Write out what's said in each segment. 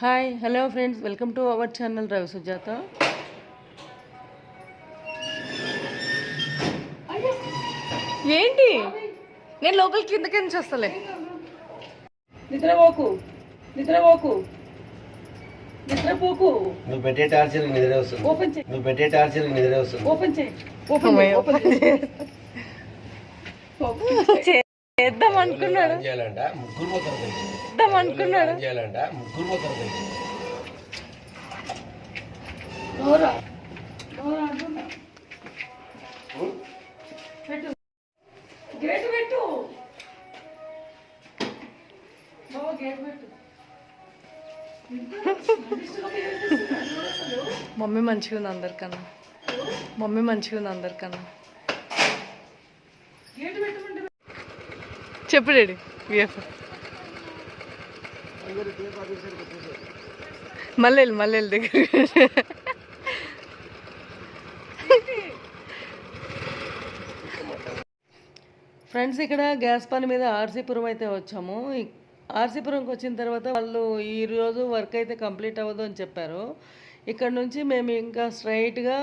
Hi hello friends welcome to our channel Ravi Sujatha ఏంటి? నేను లోపలికి కిందకి నుంచి వస్తలే. నిద్రపోకు. నిద్రపోకు. నిద్రపోకు. నువ్వు పెట్టే టార్చర్ నిద్ర వస్తుంది. ఓపెన్ చేయి. నువ్వు పెట్టే టార్చర్ నిద్ర వస్తుంది. ఓపెన్ చేయి. ఓపెన్ చేయి. ఓపెన్ చేయి. చేద్దాం అనుకున్నాడు. చేద్దాం అనుకున్నాడు? గేట్ పెట్టు. గేట్ పెట్టు. మమ్మీ మంచిగా ఉంది అందరికన్నా. మమ్మీ మంచిగా ఉంది అందరికన్నా. చెప్పు డాడీ విఎఫ్. దగ్గర. ఫ్రెండ్స్ ఇక్కడ గ్యాస్ పని మీద ఆర్సీపురం అయితే వచ్చాము. ఆర్సీపురంకి వచ్చిన తర్వాత వాళ్ళు ఈరోజు వర్క్ అయితే కంప్లీట్ అవ్వదు అని చెప్పారు. ఇక్కడ నుంచి మేము ఇంకా స్ట్రైట్గా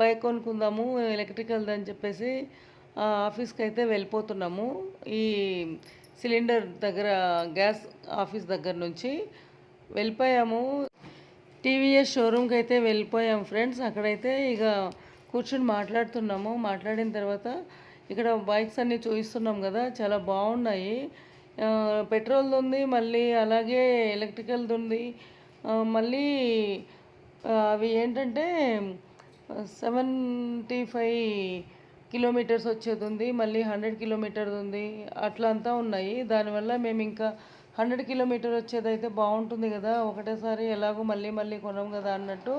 బైక్ కొనుక్కుందాము ఎలక్ట్రికల్ది అని చెప్పేసి ఆఫీస్కి అయితే వెళ్ళిపోతున్నాము. ఈ సిలిండర్ దగ్గర గ్యాస్ ఆఫీస్ దగ్గర నుంచి వెళ్ళిపోయాము. టీవీఎస్ షోరూమ్కి అయితే వెళ్ళిపోయాం ఫ్రెండ్స్. అక్కడైతే ఇక కూర్చొని మాట్లాడుతున్నాము. మాట్లాడిన తర్వాత ఇక్కడ బైక్స్ అన్నీ చూపిస్తున్నాం కదా చాలా బాగున్నాయి. పెట్రోల్ది ఉంది మళ్ళీ అలాగే ఎలక్ట్రికల్ది ఉంది. మళ్ళీ అవి ఏంటంటే సెవెంటీ ఫైవ్ కిలోమీటర్స్ వచ్చేది ఉంది మళ్ళీ హండ్రెడ్ కిలోమీటర్ది ఉంది అట్లా అంతా ఉన్నాయి. దానివల్ల మేము ఇంకా హండ్రెడ్ కిలోమీటర్ వచ్చేది అయితే బాగుంటుంది కదా. ఒకటేసారి ఎలాగో మళ్ళీ మళ్ళీ కొనం కదా అన్నట్టు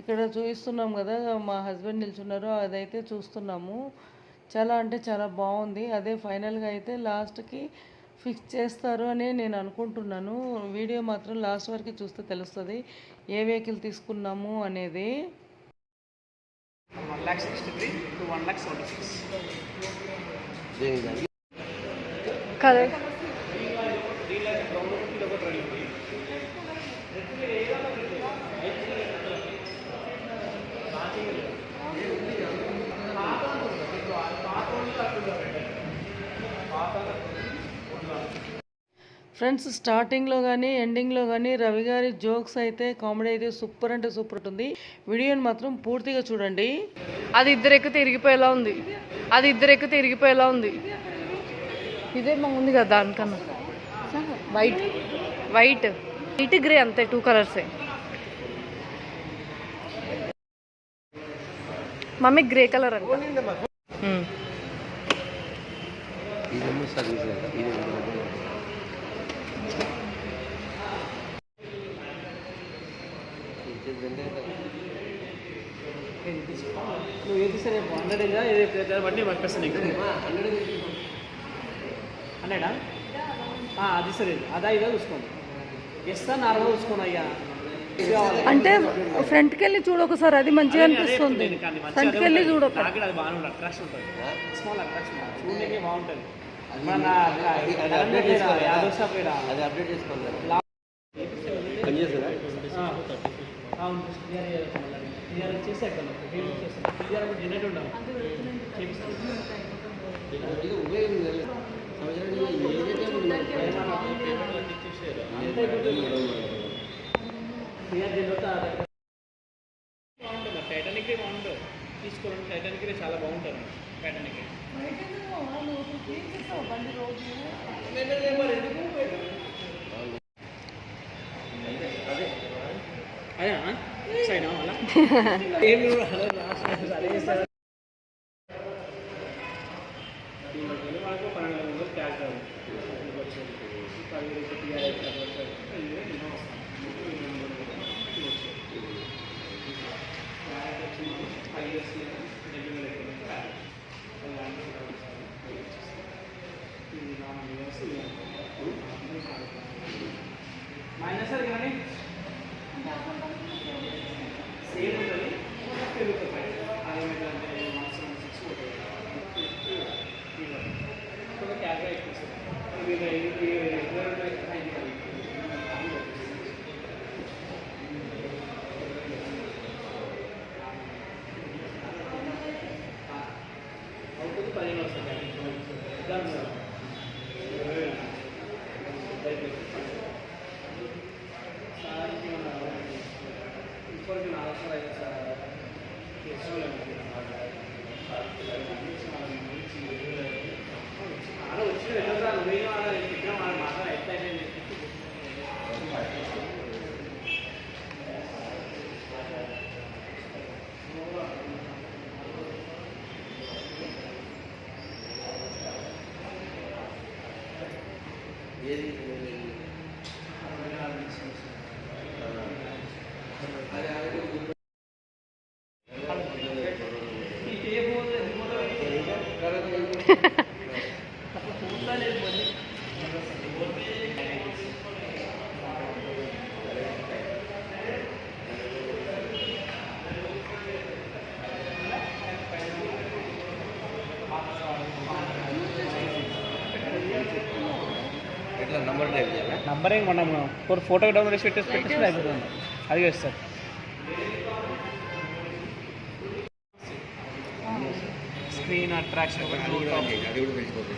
ఇక్కడ చూపిస్తున్నాం కదా. మా హస్బెండ్ నిల్చున్నారు. అదైతే చూస్తున్నాము. చాలా అంటే చాలా బాగుంది అదే ఫైనల్గా అయితే లాస్ట్కి ఫిక్స్ చేస్తారు అని నేను అనుకుంటున్నాను. వీడియో మాత్రం లాస్ట్ వరకు చూస్తే తెలుస్తుంది. ఏ వెహికల్ తీసుకున్నాము అనేది. One lakh sixty three to one lakh seventy six దేనికి? కదా ఫ్రెండ్స్ స్టార్టింగ్లో కానీ ఎండింగ్లో కానీ రవి గారి జోక్స్ అయితే కామెడీ అయితే సూపర్ అంటే సూపర్ ఉంటుంది. వీడియోని మాత్రం పూర్తిగా చూడండి. అది ఇద్దరు ఎక్కితే ఇరిగిపోయేలా ఉంది. అది ఇద్దరు ఎక్కితే ఇరిగిపోయేలా ఉంది. ఇదే మా ఉంది కదా దానికన్నా. వైట్ వైట్ వైట్ గ్రే అంతే టూ కలర్సే మమ్మీ గ్రే కలర్ అంట. నువ్వు ఏది సరే హండ్రెడ్ ఏదా ఏది బట్టి పంపిస్తాను నీకు హండ్రెడా అది సరే అదా ఇదా చూసుకోండి ఇస్తా నార్మల్ చూసుకోండి అయ్యా అంటే ఫ్రంట్కి వెళ్ళి చూడు ఒకసారి అది మంచిగా అనిపిస్తుంది ఫ్రంట్కి వెళ్ళి చూడు బాగుంటుంది మన అది అప్డేట్ చేసుకోవాలి యాదవ్ షాప్ ఈడ. అది అప్డేట్ చేసుకోవాలి కదా. పని చేస్తుందా ఆ, అవును క్లియర్ క్లియర్ చేసి అక్కడ క్లియర్ జనరేట్ ఉండాలి. క్లియర్ జనరేట్ బాగుంటుంది. టైటానిక్ బాగుంటుంది. తీసుకోండి టైటానిక్ చాలా బాగుంటుంది. టైటానిక్ అదే సైడ్ అలా ఏమి అదే చేస్తారు వాళ్ళకు పన్నెండు వందలు క్యాష్ కాదు మైనస్ అది కానీ సేమ్ ఉంటుంది పెరుగుతుంది అది ఏంటంటే వన్ సెవెన్ సిక్స్ పోతుంది క్యాష్ ఎక్కువ ఇది ఇది ఎట్లా నంబర్ టైప్ చేయాలా నంబర్ ఏం కొన్నాము ఒక ఫోటో డౌన్లోడ్ చేసి పెట్టేసి పెట్టేసి అయిపోతుంది అది వేస్తారు స్క్రీన్ అట్రాక్షన్ అది కూడా చేయి, అది కూడా వెళ్ళిపోతుంది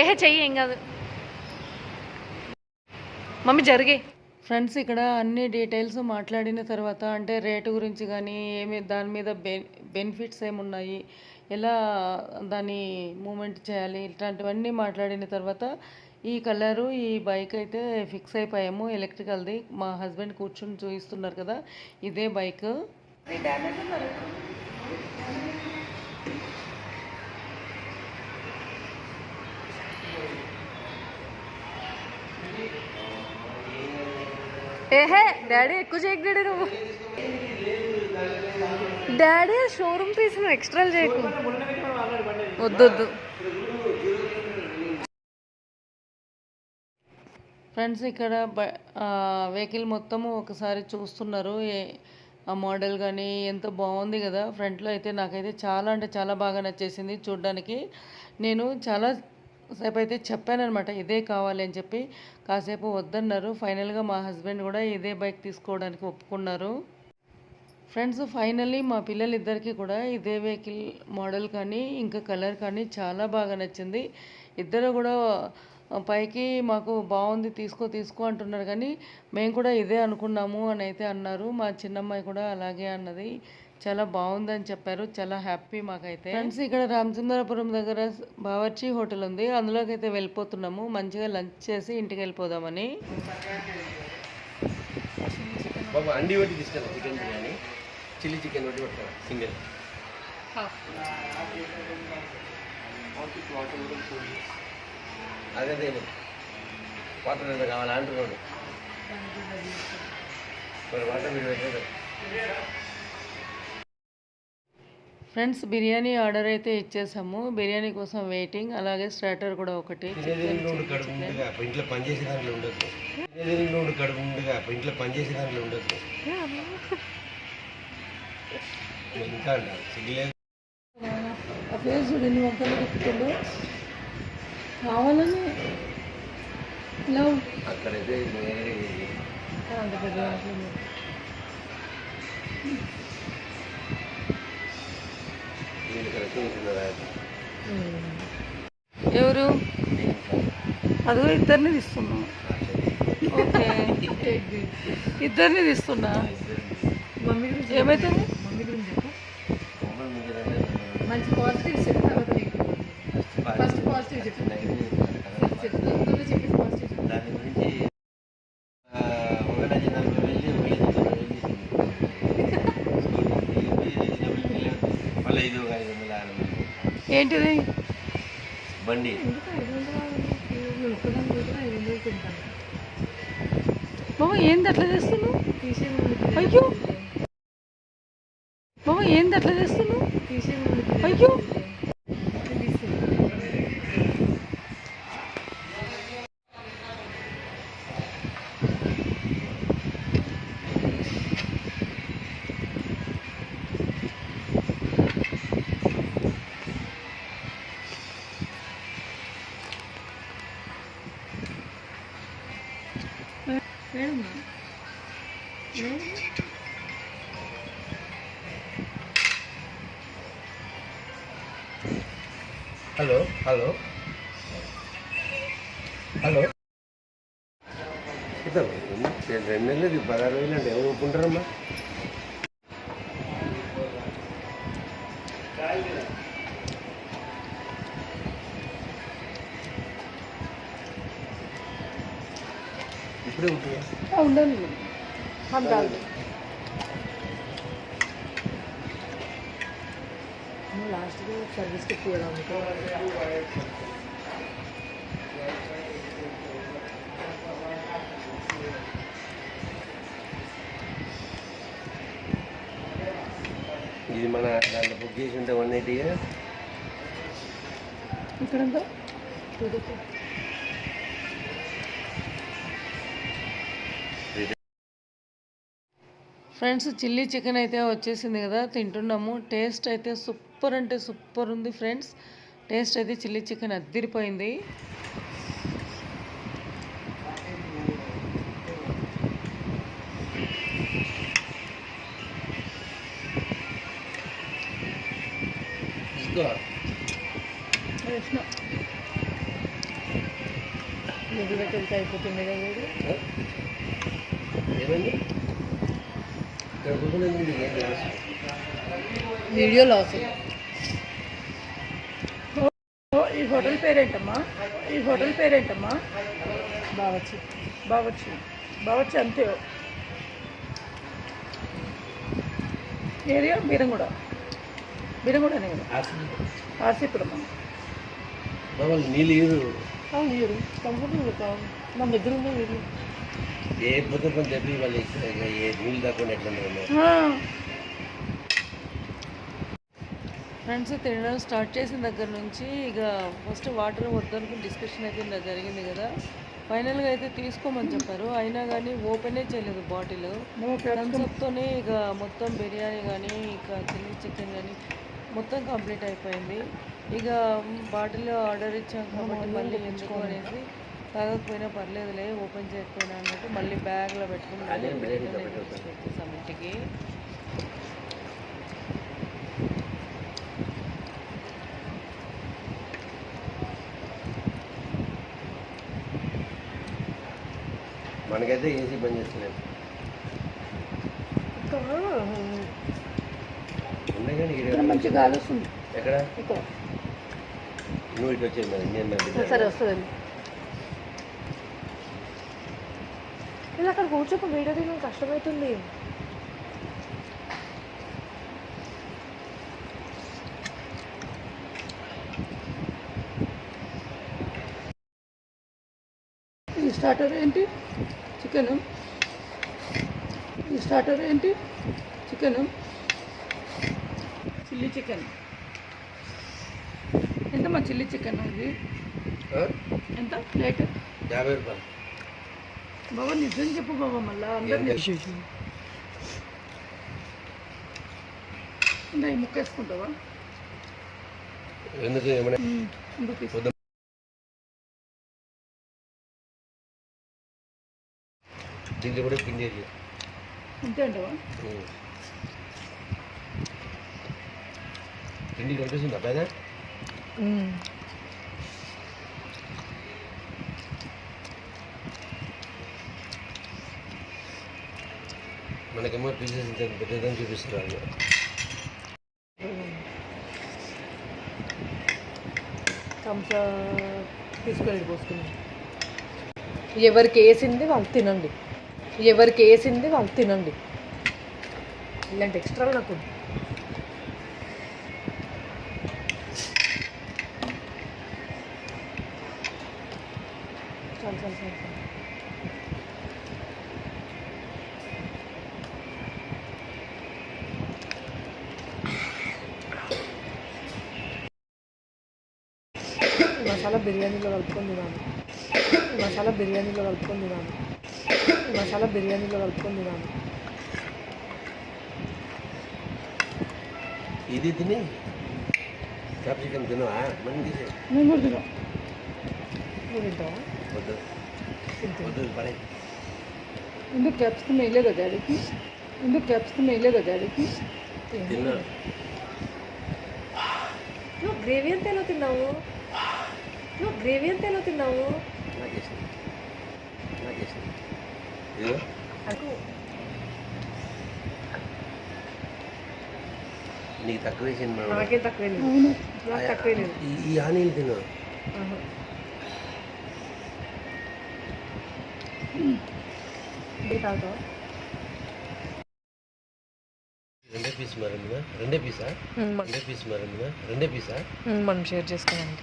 ఏహే చెయ్యి ఏం కాదు. మమ్మీ జరిగే. ఫ్రెండ్స్ ఇక్కడ అన్ని డీటెయిల్స్ మాట్లాడిన తర్వాత అంటే రేటు గురించి కానీ ఏమి దాని మీద బె బెనిఫిట్స్ ఏమున్నాయి? ఎలా దాన్ని మూమెంట్ చేయాలి ఇట్లాంటివన్నీ మాట్లాడిన తర్వాత ఈ కలరు ఈ బైక్ అయితే ఫిక్స్ అయిపోయాము. ఎలక్ట్రికల్ది మా హస్బెండ్ కూర్చుని చూపిస్తున్నారు కదా ఇదే బైక్. ఏహే డాడీ ఎక్కువ చేయకు డాడీ నువ్వు. డాడీ షోరూమ్ పీస్ నువ్వు ఎక్స్ట్రా చేయకు వద్దొద్దు ఫ్రెండ్స్ ఇక్కడ వెహికల్ మొత్తము ఒకసారి చూస్తున్నారు. ఆ మోడల్ కానీ ఎంత బాగుంది కదా. ఫ్రంట్లో అయితే నాకైతే చాలా అంటే చాలా బాగా నచ్చేసింది చూడ్డానికి. నేను చాలా సేపు అయితే చెప్పానమాట ఇదే కావాలి అని చెప్పి. కాసేపు వద్దన్నారు. ఫైనల్గా మా హస్బెండ్ కూడా ఇదే బైక్ తీసుకోవడానికి ఒప్పుకున్నారు. ఫ్రెండ్స్ ఫైనల్లీ మా పిల్లలిద్దరికీ కూడా ఇదే వెహికల్ మోడల్ కానీ ఇంకా కలర్ కానీ చాలా బాగా నచ్చింది. ఇద్దరు కూడా పైకి మాకు బాగుంది తీసుకో తీసుకో అంటున్నారు కానీ మేము కూడా ఇదే అనుకున్నాము అని అయితే అన్నారు. మా చిన్నమ్మాయి కూడా అలాగే అన్నది. చాలా బాగుందని చెప్పారు. చాలా హ్యాపీ మాకైతే. ఫ్రెండ్స్ ఇక్కడ రామచంద్రపురం దగ్గర బావర్చి హోటల్ ఉంది. అందులోకి అయితే వెళ్ళిపోతున్నాము. మంచిగా లంచ్ చేసి ఇంటికి వెళ్ళిపోదామని. అండి చికెన్ బిర్యానీ. చిల్లీ చికెన్ పెట్టి పెట్టాను సింగిల్ అదే వాటర్ ఎంత కావాలా అంటున్నాడు. మరి వాటర్ మీరు పెట్టారు ఫ్రెండ్స్ బిర్యానీ ఆర్డర్ అయితే ఇచ్చేసాము. బిర్యానీ కోసం వెయిటింగ్ అలాగే స్టార్టర్ కూడా ఒకటి. ఇంట్లో పనిచేసే దాంట్లో ఉండదు ఇంట్లో పనిచేసే దాంట్లో ఉండదు ఫేస్ చూడు ఎన్ని పెట్టుకుందో కావాలని అక్కడైతే ఎవరు? అదిగో ఇద్దరిని తీస్తున్నా. ఓకే. ఇద్దరిని. తీస్తున్నా. ఏమైతుంది మంచి పాజిటివ్ చెప్పు తర్వాత నీకు ఫస్ట్ పాజిటివ్ చెప్పు. చెప్పు నువ్వు చెప్పి పాజిటివ్ చెప్పు. దాని గురించి ఐదు. ఏంటిది? బండి. బాబా ఏంది అట్లా చేస్తున్నావు? తీసే అయ్యో! ఏంది అట్లా చేస్తున్నావు? అయ్యో! హలో. హలో. రెండు నెలలు పదహారు వేలు అంటే ఎవరు ఒప్పుకుంటారమ్మా? ఇప్పుడే ఉంటుందా? ఉండాలి లాస్ట్గా సర్వీస్కి పోయడం ఇది మన దాంట్లో బుక్ చేసి ఉంటే వన్ ఎయిటీగా ఇక్కడంతా ఫ్రెండ్స్ చిల్లీ చికెన్ అయితే వచ్చేసింది కదా తింటున్నాము. టేస్ట్ అయితే సూపర్ అంటే సూపర్ ఉంది ఫ్రెండ్స్. టేస్ట్ అయితే చిల్లీ చికెన్ అద్దిరిపోయింది. అయిపోతుంది కదా వీడు. ఆ? ఏమైంది ఇక్కడ కూర్చునేది నీకు ఏం తెలుసు వీడియో లాస్. ఈ హోటల్ పేరేంటమ్మా? ఈ హోటల్ పేరేంటమ్మా? బావచ్చు. బావచ్చు. బావచ్చు అంతే ఏరియా? బీరంగూడ. బీరంగూడనే కదా? ఆర్సీపురం నీళ్ళు ఇరు. నీరు. కంఫర్టబుల్ మన దగ్గర ఉన్న వీళ్ళు? ఏ చెప్పి వాళ్ళు ఏ ఎట్లా ఫ్రెండ్స్ తినడం స్టార్ట్ చేసిన దగ్గర నుంచి ఇక ఫస్ట్ వాటర్ వద్దనుకు డిస్కషన్ అయితే ఇలా జరిగింది కదా. ఫైనల్గా అయితే తీసుకోమని చెప్పారు. అయినా కానీ ఓపెనే చేయలేదు బాటిల్ థమ్స్అప్తోనే ఇక మొత్తం బిర్యానీ కానీ ఇక చిల్లీ చికెన్ కానీ మొత్తం కంప్లీట్ అయిపోయింది. ఇక బాటిల్ ఆర్డర్ ఇచ్చాం కాబట్టి మళ్ళీ ఎందుకు అనేసి తాగకపోయినా పర్లేదులే ఓపెన్ చేయకపోయినా అన్నట్టు మళ్ళీ బ్యాగ్లో పెట్టుకుని మళ్ళీ వచ్చేసాం ఇంటికి మనకైతే ఏసీ బంద్ చేస్తలేదు. ఉన్నాయి కానీ ఈడ మంచి గాలి వస్తుంది ఎక్కడ? నువ్వు ఇటు వచ్చేది మరి నేను సరే వస్తుంది ఇలా అక్కడ కూర్చోక వీడియో తీయడం కష్టమవుతుంది ఈ స్టార్టర్ ఏంటి? చికెన్. ఈ స్టార్టర్ ఏంటి? చికెన్. Chilli chicken. ఎంత మా చిల్లీ చికెన్ ఇది? ఎంత ప్లేట్? యాభై రూపాయలు. బాబా నిజం చెప్పు బాబా మళ్ళా అందరినీ ఈ ముక్క వేసుకుంటావా? ఎందుకు ఏమైనా. దీంట్లో కూడా పిండేది అంతే అంటావా? పిండి కనిపిస్తుంది అబ్బాయిదా? మనకేమో పీసెస్ ఇంత పెద్దదని తీసుకొని పోసుకుందాం ఎవరికి వేసింది వాళ్ళు తినండి. ఎవరికి వేసింది వాళ్ళు తినండి. ఇలాంటి ఎక్స్ట్రా నాకు చాలు చాలు చాలు. ఈ మసాలా బిర్యానీలో కలుపుకొని తినాలి. ఈ మసాలా బిర్యానీలో కలుపుకొని తినాలి. ఈ మసాలా బిర్యానీలో కలుపుకొని తినాలి. ఇది తిని క్యాప్సికమ్ తినవా? తీసే నేను కూడా తినా నువ్వు తింటావా? వద్దు. వద్దు పడే. ఎందుకు క్యాప్సికమ్ వేయలేదా డాడీకి? ఎందుకు క్యాప్సికమ్ వేయలేదా డాడీకి? తిన్నా. నువ్వు గ్రేవీ అంతా ఎలా తిన్నావు? నువ్వు గ్రేవీ అంతా ఎలా తిన్నావు? నాకేసింది నాకేసింది ఇదిగో నాకు నీకు తక్కువ వేసింది నాకేం తక్కువే లేదు. నాకు తక్కువే లేదు. ఈ- ఆనీలు తిను. ఆహా. ఇది తాగుతావా? రెండే పీస్ మరి ఉందా? రెండే పీసా? రెండే పీస్ మరి ఉందా? రెండే పీసా? మనం షేర్ చేసుకోనండి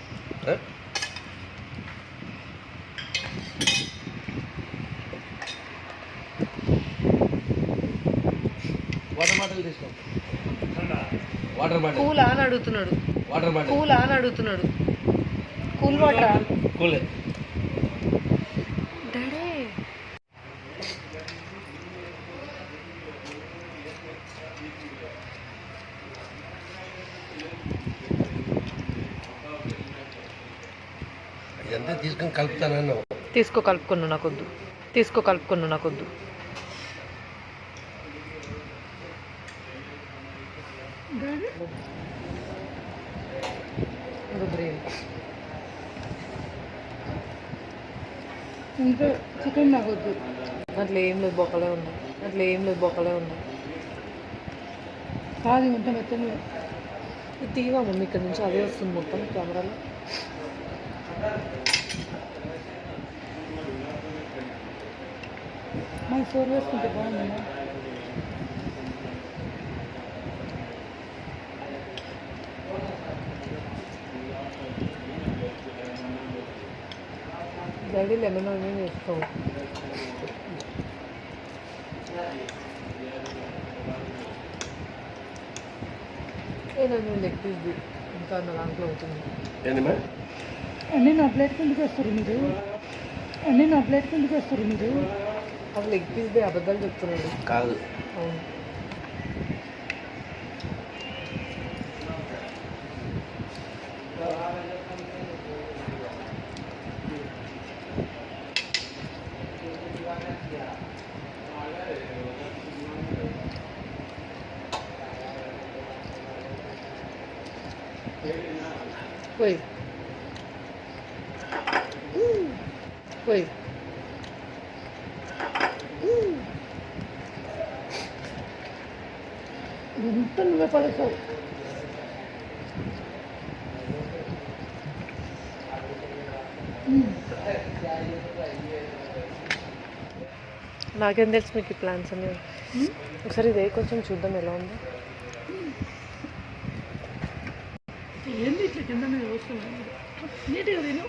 కూల్ అని అడుగుతున్నాడు. కూల్ అని అడుగుతున్నాడు. కూల్ వాటర్ కూలే. ఇదంతా తీసుకొని కలుపుతానన్నావు. తీసుకో కలుపుకున్నాను నాకొద్దు. తీసుకో కలుపుకున్నా నాకొద్దు. ఇంకా చికెన్ నాకు వద్దు. అట్లా ఏం లేదు బొక్కలే ఉన్నాయి. అట్లా ఏం లేదు బొక్కలే ఉన్నాయి. కాదు మొత్తం మెత్తని ఇది తీవా మమ్మీ? ఇక్కడ నుంచి అదే వస్తుంది మొత్తం కెమెరాలో. మన సోర్ వేసుకుంటే బాగుంది డాడీ లెమన్ ఆనియన్ నేను లెగ్ పీస్ ఇంకా నా దాంట్లో అవుతుంది అన్నీ నా ప్లేట్ కిందకి వస్తారు మీరు అన్నీ నా ప్లేట్ కిందకి వస్తారు మీరు అది లెగ్ పీస్దే అబద్ధాలు చెప్తున్నాడు కాదు అవును పోయి పోయి ఎంత నువ్వే పడతావు నాకేం తెలుసు మీకు ఈ ప్లాన్స్ అన్ని. ఒకసారి ఇదే కొంచెం చూద్దాం ఎలా ఉందో ఏంది ఇట్లా కింద మీద వస్తున్నాను నీట్గా తిను.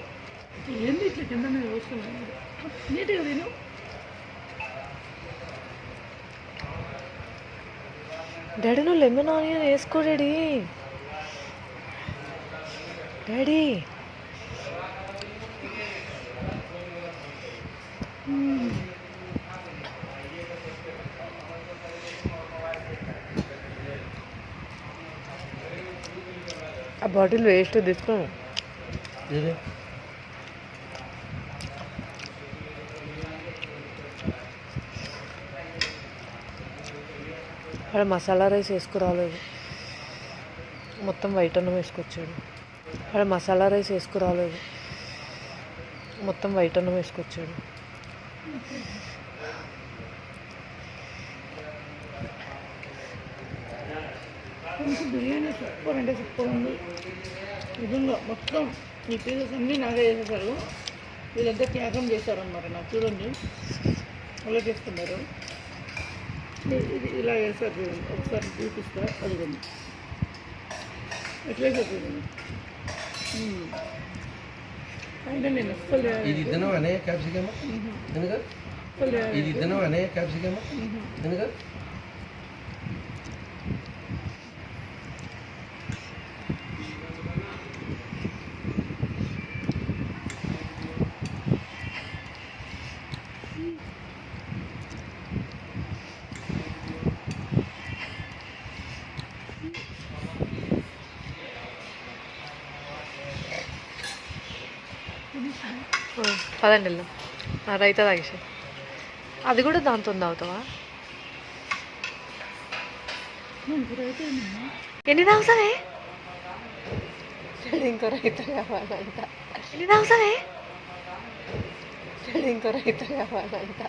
ఏంది ఇట్లా కింద మీద వస్తున్నాను నీట్గా తిను. డాడీ నువ్వు లెమన్ ఆనియన్ వేసుకో డాడీ. డాడీ. ఆ బాటిల్ వేస్ట్ తీసుకో. ఏది? అక్కడ మసాలా రైస్ వేసుకురాలేదు. మొత్తం వైట్ అన్నం వేసుకొచ్చాడు. అక్కడ మసాలా రైస్ వేసుకురాలేదు. మొత్తం వైట్ అన్నం వేసుకొచ్చాడు. కొంచెం బిర్యానీ సూపర్ అంటే సూపర్ ఉంది. నిజంగా మొత్తం ఈ పీసెస్ అన్నీ నాగే చేసేసారు. వీళ్ళంతా త్యాగం చేశారన్నమాట నాకు చూడండి. అలా చేస్తున్నారు? ఇది- ఇలా వేస్తారు చూడండి. ఒకసారి చూపిస్తా. అదిగోండి. ఎట్లా చూడండి. అయినా నేను అస్సలు ఇది తినవా అనే క్యాప్సికమ్ ఇది తినవా అనే క్యాప్సికమ్ ఎందుకు పదండి వెళ్దాం ఆ రైతా తాగేసి. అది కూడా దాంతో తాగుతావా? ఎన్ని తాగుతావే? ఇంకో రైతా కావాలంట ఎన్ని తాగుతావే? ఇంకో రైతా కావాలంట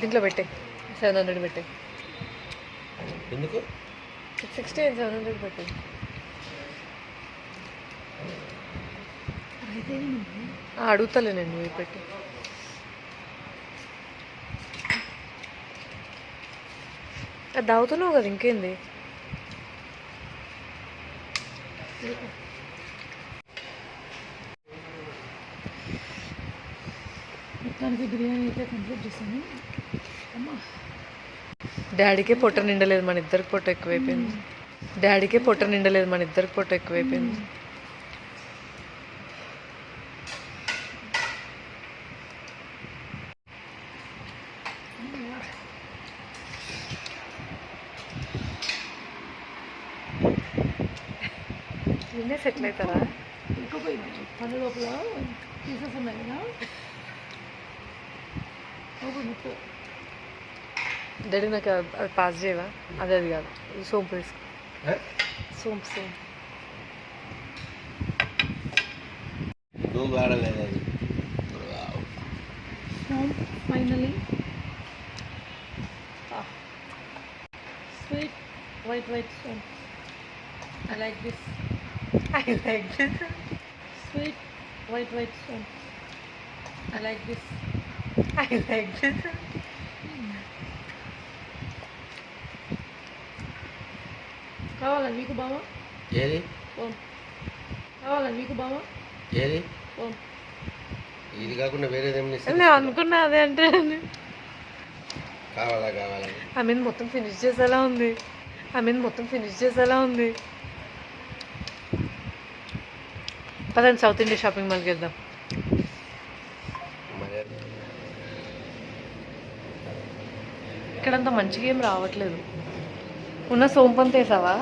దీంట్లో పెట్టే. సెవెన్ హండ్రెడ్ పెట్టే. ఎందుకు? సిక్స్ సిక్స్టీ సెవెన్ హండ్రెడ్ పెట్టే. అడుగుతలే నేను పెట్టి అది తాగుతున్నావు కదా ఇంకేంది? మొత్తానికి బిర్యానీ అయితే కంప్లీట్ చేశాను. డాడీకే పొట్ట నిండలేదు మన ఇద్దరికి పొట్ట ఎక్కువైపోయింది. డాడీకే పొట్ట నిండలేదు మన ఇద్దరికి పొట్ట ఎక్కువైపోయింది. నిన్నే సెటిల్ అవుతారా ఇంకొకటి పని లోపల పీసెస్ ఉన్నాయి కదా ఒక ముక్క డాడీ నాకు అది- అది పాస్ చేయవా అదే అది కాదు ఈ సోంపు తీసుకో ఆ? సోంపు సోంపు నువ్వు వాడలేదు అది finally sweet white white stone I like this I like this sweet white white stone I like this I like this కావాలా మీకు బావా ఏది ఫోన్ కావాలా మీకు బావా ఏది ఫోన్ ఇది కాకుండా వేరేది ఏమి నేను అనుకున్నా అదే అంటే కావాలా కావాలా? ఐ మీన్ మొత్తం ఫినిష్ చేసేలా ఉంది. ఐ మీన్ మొత్తం ఫినిష్ చేసేలా ఉంది. పదండి సౌత్ ఇండియా షాపింగ్ మాల్కి వెళ్దాం. ఇక్కడంతా మంచిగా ఏం రావట్లేదు. ఉన్న సోంపంత వేసావా?